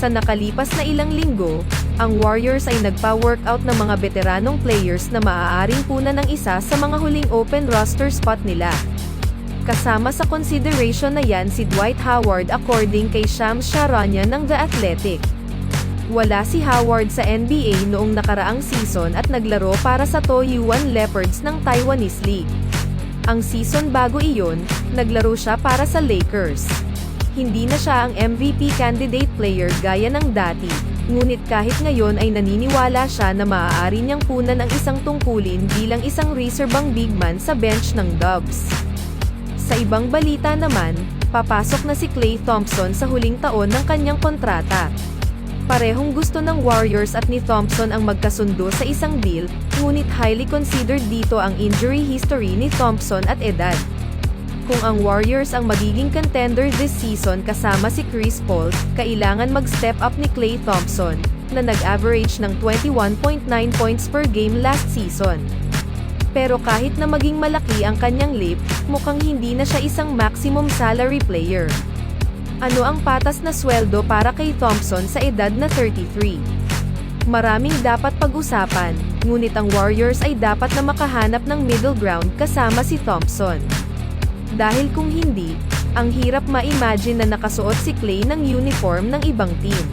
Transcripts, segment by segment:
Sa nakalipas na ilang linggo, ang Warriors ay nagpa-workout ng mga veteranong players na maaaring puna ng isa sa mga huling open roster spot nila. Kasama sa consideration na yan si Dwight Howard according kay Shams Charania ng The Athletic. Wala si Howard sa NBA noong nakaraang season at naglaro para sa Toyuan Leopards ng Taiwanese League. Ang season bago iyon, naglaro siya para sa Lakers. Hindi na siya ang MVP candidate player gaya ng dati, ngunit kahit ngayon ay naniniwala siya na maaari niyang punan ang isang tungkulin bilang isang reservang big man sa bench ng Dubs. Sa ibang balita naman, papasok na si Klay Thompson sa huling taon ng kanyang kontrata. Parehong gusto ng Warriors at ni Thompson ang magkasundo sa isang deal, ngunit highly considered dito ang injury history ni Thompson at edad. Kung ang Warriors ang magiging contender this season kasama si Chris Paul, kailangan mag-step up ni Klay Thompson, na nag-average ng 21.9 points per game last season. Pero kahit na maging malaki ang kanyang leap, mukhang hindi na siya isang maximum salary player. Ano ang patas na sweldo para kay Thompson sa edad na 33? Maraming dapat pag-usapan, ngunit ang Warriors ay dapat na makahanap ng middle ground kasama si Thompson. Dahil kung hindi, ang hirap ma-imagine na nakasuot si Clay ng uniform ng ibang team.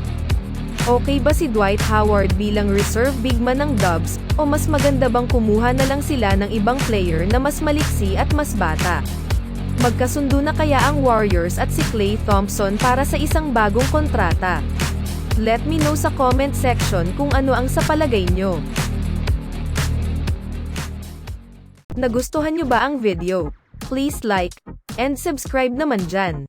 Okay ba si Dwight Howard bilang reserve big man ng Dubs, o mas maganda bang kumuha na lang sila ng ibang player na mas maliksi at mas bata? Magkasundo na kaya ang Warriors at si Klay Thompson para sa isang bagong kontrata? Let me know sa comment section kung ano ang sa palagay nyo. Nagustuhan nyo ba ang video? Please like and subscribe naman dyan.